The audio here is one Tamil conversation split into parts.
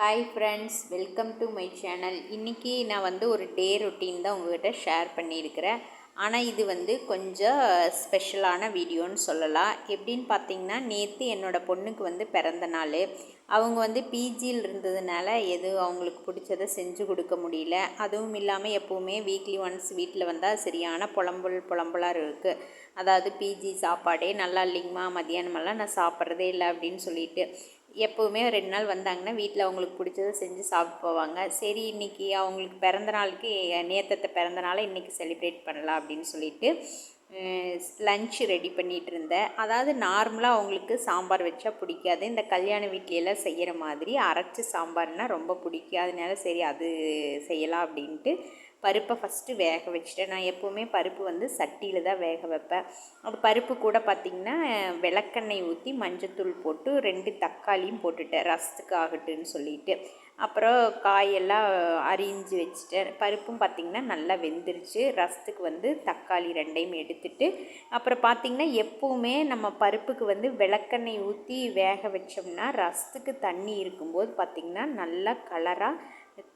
Hi friends welcome to my channel இன்றைக்கி நான் வந்து ஒரு டே ரொட்டீன் தான் உங்கள்கிட்ட ஷேர் பண்ணியிருக்கிறேன். ஆனால் இது வந்து கொஞ்சம் ஸ்பெஷலான வீடியோன்னு சொல்லலாம். எப்படின்னு பார்த்தீங்கன்னா நேற்று என்னோடய பொண்ணுக்கு வந்து பிறந்த நாள். அவங்க வந்து பிஜியில் இருந்ததுனால எது அவங்களுக்கு பிடிச்சதை செஞ்சு கொடுக்க முடியல. அதுவும் இல்லாமல் எப்போவுமே வீக்லி ஒன்ஸ் வீட்டில் வந்தால் சரியான புலம்பல் புலம்பலாக இருக்குது அதாவது பிஜி சாப்பாடே நல்லா இல்லைங்கம்மா மதியானமெல்லாம் நான் சாப்பிட்றதே இல்லை அப்படின்னு சொல்லிட்டு. எப்போவுமே ரெண்டு நாள் வந்தாங்கன்னா வீட்டில் அவங்களுக்கு பிடிச்சதை செஞ்சு சாப்பிட்டு போவாங்க. சரி இன்றைக்கி அவங்களுக்கு பிறந்த நாளுக்கு நேத்தத்தை பிறந்த நாளை இன்றைக்கி செலிப்ரேட் பண்ணலாம் அப்படின்னு சொல்லிட்டு லன்ச் ரெடி பண்ணிகிட்டு இருந்தேன். அதாவது நார்மலாக அவங்களுக்கு சாம்பார் வச்சா பிடிக்காது. இந்த கல்யாண வீட்லையெல்லாம் செய்கிற மாதிரி அரைச்சி சாம்பார்னால் ரொம்ப பிடிக்கும் அதனால சரி அது செய்யலாம் அப்படின்ட்டு பருப்பை ஃபஸ்ட்டு வேக வச்சுட்டேன் நான் எப்போவுமே பருப்பு வந்து சட்டியில் தான் வேக வைப்பேன். அப்போ பருப்பு கூட பார்த்திங்கன்னா விளக்கெண்ணெய் ஊற்றி மஞ்சத்தூள் போட்டு ரெண்டு தக்காளியும் போட்டுட்டேன் ரசத்துக்கு ஆகட்டுன்னு சொல்லிட்டு. அப்புறம் காயெல்லாம் அரிஞ்சு வச்சுட்டேன் பருப்பும் பார்த்திங்கன்னா நல்லா வெந்துருச்சு. ரசத்துக்கு வந்து தக்காளி ரெண்டையும் எடுத்துட்டு அப்புறம் பார்த்திங்கன்னா எப்போவுமே நம்ம பருப்புக்கு வந்து விளக்கெண்ணெய் ஊற்றி வேக வச்சோம்னா ரசத்துக்கு தண்ணி இருக்கும்போது பார்த்திங்கன்னா நல்லா கலராக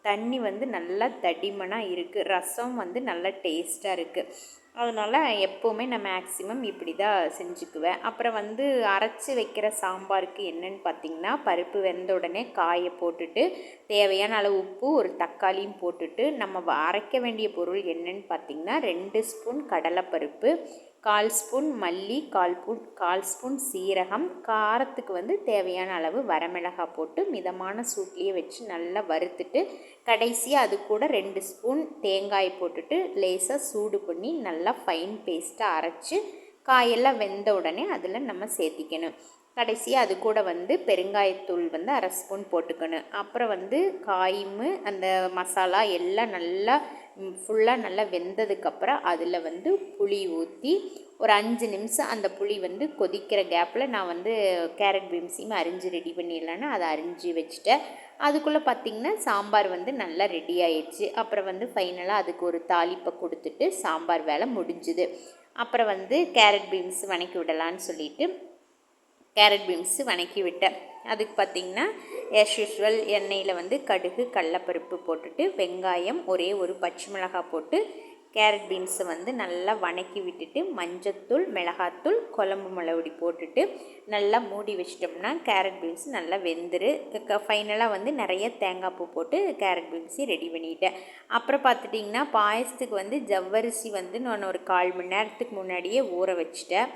தண்ணி வந்து நல்லா தடிமனாக இருக்குது ரசம் வந்து நல்லா டேஸ்ட்டாக இருக்குது அதனால் எப்போவுமே நான் மேக்ஸிமம் இப்படி தான் செஞ்சுக்குவேன். அப்புறம் வந்து அரைச்சி வைக்கிற சாம்பாருக்கு என்னென்னு பார்த்திங்கன்னா பருப்பு வெந்த உடனே காயை போட்டுட்டு தேவையான அளவு உப்பு ஒரு தக்காளியும் போட்டுட்டு நம்ம அரைக்க வேண்டிய பொருள் என்னென்னு பார்த்திங்கன்னா ரெண்டு ஸ்பூன் கடலைப்பருப்பு கால் ஸ்பூன் மல்லி கால் கால் ஸ்பூன் சீரகம் காரத்துக்கு வந்து தேவையான அளவு வரமிளகாய் போட்டு மிதமான சூட்லேயே வச்சு நல்லா வறுத்துட்டு கடைசியாக அது கூட ரெண்டு ஸ்பூன் தேங்காய் போட்டுட்டு லேசாக சூடு பண்ணி நல்லா ஃபைன் பேஸ்ட்டாக அரைச்சி காயெல்லாம் வெந்த உடனே அதில் நம்ம சேர்த்திக்கணும். கடைசியாக அது கூட வந்து பெருங்காயத்தூள் வந்து அரை ஸ்பூன் போட்டுக்கணும். அப்புறம் வந்து காயும் அந்த மசாலா எல்லாம் நல்லா ஃபுல்லாக நல்லா வெந்ததுக்கப்புறம் அதில் வந்து புளி ஊற்றி ஒரு அஞ்சு நிமிஷம் அந்த புளி வந்து கொதிக்கிற கேப்பில் நான் வந்து கேரட் பீம்ஸையும் அரிஞ்சு ரெடி பண்ணிடலான்னு அதை அரிஞ்சு வச்சுட்டேன். அதுக்குள்ளே பார்த்திங்கன்னா சாம்பார் வந்து நல்லா ரெடி ஆயிடுச்சு. அப்புறம் வந்து ஃபைனலாக அதுக்கு ஒரு தாளிப்பை கொடுத்துட்டு சாம்பார் வேலை முடிஞ்சுது. அப்புறம் வந்து கேரட் பீன்ஸ் வணக்கி விடலான்னு சொல்லிட்டு கேரட் பீன்ஸு வணக்கி விட்டேன். அதுக்கு பார்த்திங்கன்னா ஆஸ் யூஸ்வல் எண்ணெயில் வந்து கடுகு கடலப்பருப்பு போட்டுட்டு வெங்காயம் ஒரே ஒரு பச்சை மிளகாய் போட்டு கேரட் பீன்ஸை வந்து நல்லா வணக்கி விட்டுட்டு மஞ்சத்தூள் மிளகாத்தூள் குழம்பு மிளகுடி போட்டுட்டு நல்லா மூடி வச்சிட்டோம்னா கேரட் பீன்ஸ் நல்லா வெந்துரு. ஃபைனலாக வந்து நிறைய தேங்காய் பூ போட்டு கேரட் பீன்ஸை ரெடி பண்ணிட்டேன். அப்புறம் பார்த்துட்டிங்கன்னா பாயசத்துக்கு வந்து ஜவ்வரிசி வந்து நான் ஒரு கால் மணி நேரத்துக்கு முன்னாடியே ஊற வச்சிட்டேன்.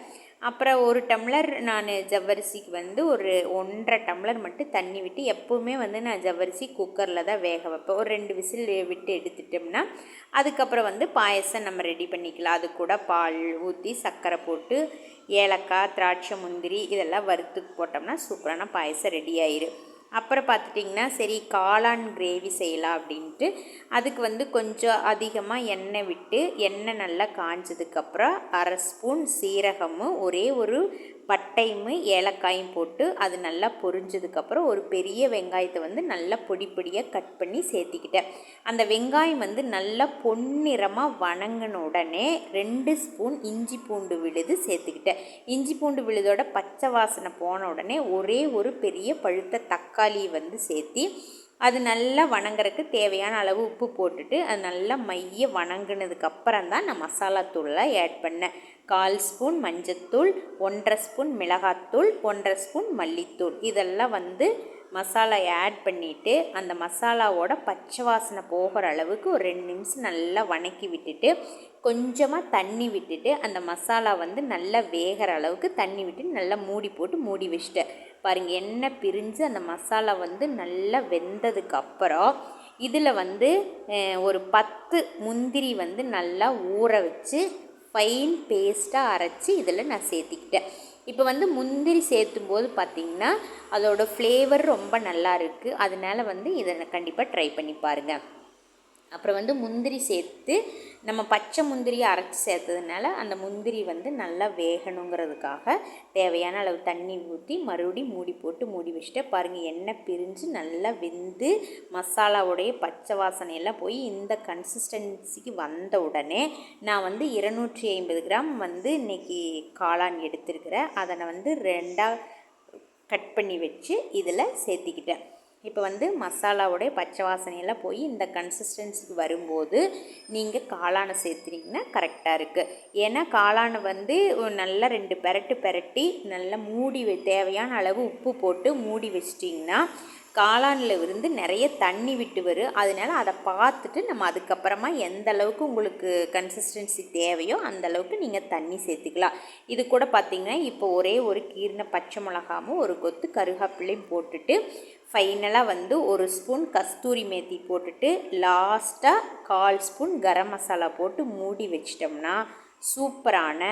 அப்புறம் ஒரு டம்ளர் நான் ஜவ்வரிசிக்கு வந்து ஒரு ஒன்றரை டம்ளர் மட்டும் தண்ணி விட்டு எப்போவுமே வந்து நான் ஜவ்வரிசி குக்கரில் தான் வேக வைப்பேன். ஒரு ரெண்டு விசில் விட்டு எடுத்துட்டோம்னா அதுக்கப்புறம் வந்து பாயசம் நம்ம ரெடி பண்ணிக்கலாம். அது கூட பால் ஊற்றி சர்க்கரை போட்டு ஏலக்காய் திராட்சை முந்திரி இதெல்லாம் வறுத்து போட்டோம்னா சூப்பரான பாயசம் ரெடி ஆயிரும். அப்புறம் பார்த்துட்டிங்கன்னா சரி காளான் கிரேவி செய்யலாம் அப்படின்ட்டு அதுக்கு வந்து கொஞ்சம் அதிகமாக எண்ணெய் விட்டு எண்ணெய் நல்லா காஞ்சதுக்கப்புறம் அரை ஸ்பூன் சீரகமும் ஒரே ஒரு பட்டையும் ஏலக்காயும் போட்டு அது நல்லா பொரிஞ்சதுக்கப்புறம் ஒரு பெரிய வெங்காயத்தை வந்து நல்லா பொடி பொடியாக கட் பண்ணி சேர்த்திக்கிட்டேன். அந்த வெங்காயம் வந்து நல்லா பொன்னிறமாக வணங்கின உடனே ரெண்டு ஸ்பூன் இஞ்சி பூண்டு விழுது சேர்த்துக்கிட்டேன். இஞ்சி பூண்டு விழுதோட பச்சை வாசனை போன உடனே ஒரே ஒரு பெரிய பழுத்த தக்காளியை வந்து சேர்த்தி அது நல்லா வணங்குறதுக்கு தேவையான அளவு உப்பு போட்டுட்டு அது நல்லா மைய வணங்கினதுக்கப்புறம் தான் நான் மசாலா தூள்லாம் ஆட் பண்ணேன். கால் ஸ்பூன் மஞ்சத்தூள் ஒன்றரை ஸ்பூன் மிளகாத்தூள் ஒன்றரை ஸ்பூன் மல்லித்தூள். இதெல்லாம் வந்து மசாலா ஆட் பண்ணிவிட்டு அந்த மசாலாவோட பச்சை வாசனை போகிற அளவுக்கு ஒரு ரெண்டு நிமிஷம் நல்லா வணக்கி விட்டுட்டு கொஞ்சமாக தண்ணி விட்டுட்டு அந்த மசாலா வந்து நல்லா வேகிற அளவுக்கு தண்ணி விட்டு நல்லா மூடி போட்டு மூடி வச்சுட்டேன். பாருங்கள் எண்ணெய் பிரிஞ்சு அந்த மசாலா வந்து நல்லா வெந்ததுக்கு அப்புறம் இதில் வந்து ஒரு பத்து முந்திரி வந்து நல்லா ஊற வச்சு ஃபைன் பேஸ்ட்டாக அரைச்சி இதில் நான் சேர்த்திக்கிட்டேன். இப்போ வந்து முந்திரி சேர்த்தும் போது பார்த்திங்கன்னா அதோடய ஃப்ளேவர் ரொம்ப நல்லா இருக்குது அதனால் வந்து இதை கண்டிப்பாக ட்ரை பண்ணி பாருங்கள் அப்புறம் வந்து முந்திரி சேர்த்து நம்ம பச்சை முந்திரியை அரைச்சி சேர்த்ததுனால அந்த முந்திரி வந்து நல்லா வேகணுங்கிறதுக்காக தேவையான அளவு தண்ணி ஊற்றி மறுபடியும் மூடி போட்டு மூடி வச்சுட்டு பாருங்கள் எண்ணெய் பிரிஞ்சு நல்லா வெந்து மசாலாவுடைய பச்சை வாசனையெல்லாம் போய் இந்த கன்சிஸ்டன்சிக்கு வந்த உடனே நான் வந்து இருநூற்றி ஐம்பது கிராம் வந்து இன்றைக்கி காளான் எடுத்துருக்கிறேன். அதை நான் வந்து ரெண்டாக கட் பண்ணி வச்சு இதில் சேர்த்திக்கிட்டேன். இப்போ வந்து மசாலாவோடைய பச்சை வாசனையெல்லாம் போய் இந்த கன்சிஸ்டன்சிக்கு வரும்போது நீங்கள் காளானை சேர்த்துனீங்கன்னா கரெக்டாக இருக்குது ஏன்னா காளானை வந்து நல்லா ரெண்டு பெரட்டு பெரட்டி நல்லா மூடி தேவையான அளவு உப்பு போட்டு மூடி வச்சிட்டிங்கன்னா காளானில் இருந்து நிறைய தண்ணி விட்டு வரும் அதனால அதை பார்த்துட்டு நம்ம அதுக்கப்புறமா எந்த அளவுக்கு உங்களுக்கு கன்சிஸ்டன்சி தேவையோ அந்த அளவுக்கு நீங்கள் தண்ணி சேர்த்துக்கலாம். இது கூட பார்த்திங்கன்னா இப்போ ஒரே ஒரு கீரின பச்சை மிளகாமும் ஒரு கொத்து கருகாப்பிள்ளையும் போட்டுட்டு ஃபைனலாக வந்து ஒரு ஸ்பூன் கஸ்தூரி மேத்தி போட்டுட்டு லாஸ்ட்டாக கால் ஸ்பூன் கரம் மசாலா போட்டு மூடி வச்சிட்டோம்னா சூப்பரான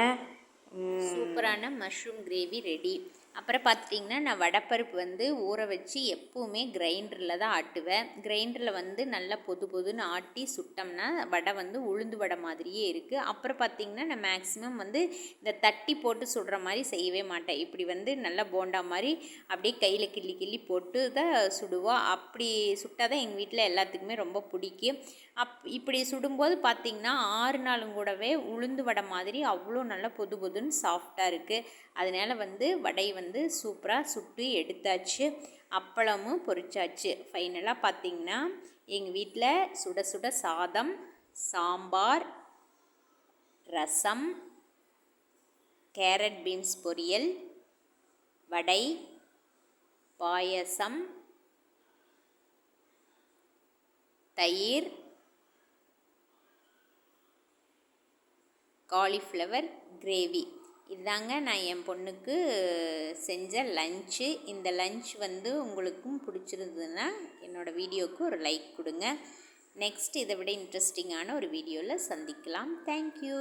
சூப்பரான மஷ்ரூம் கிரேவி ரெடி அப்புறம் பார்த்துட்டிங்கன்னா நான் வடைப்பருப்பு வந்து ஊற வச்சு எப்போவுமே கிரைண்டரில் தான் ஆட்டுவேன். கிரைண்டரில் வந்து நல்லா பொது பொதுன்னு ஆட்டி சுட்டோம்னா வடை வந்து உளுந்து வடை மாதிரியே இருக்குது அப்புறம் பார்த்திங்கன்னா நான் மேக்ஸிமம் வந்து இந்த தட்டி போட்டு சுடுற மாதிரி செய்யவே மாட்டேன். இப்படி வந்து நல்லா போண்டா மாதிரி அப்படியே கையில் கிள்ளி கிள்ளி போட்டு தான் சுடுவோம் அப்படி சுட்டால் தான் எங்கள் வீட்டில் எல்லாத்துக்குமே ரொம்ப பிடிக்கும். அப் இப்படி சுடும்போது பார்த்திங்கன்னா ஆறு நாளும் கூடவே உளுந்து வடை மாதிரி அவ்வளோ நல்லா பொது பொதுன்னு சாஃப்டாக இருக்குது அதனால் வந்து வடை வந்து சூப்பராக சுட்டு எடுத்தாச்சு. அப்பளமும் பொரிச்சாச்சு. ஃபைனலாக பார்த்திங்கன்னா எங்கள் வீட்டில் சுட சுட சாதம் சாம்பார் ரசம் கேரட் பீன்ஸ் பொரியல் வடை பாயசம் தயிர் காலிஃப்ளவர் கிரேவி இதாங்க நான் என் பொண்ணுக்கு செஞ்ச லஞ்சு இந்த லஞ்ச் வந்து உங்களுக்கும் பிடிச்சிருந்ததுன்னா என்னோடய வீடியோவுக்கு ஒரு லைக் கொடுங்க. நெக்ஸ்ட் இதை விட இன்ட்ரெஸ்டிங்கான ஒரு வீடியோவில் சந்திக்கலாம். தேங்க்யூ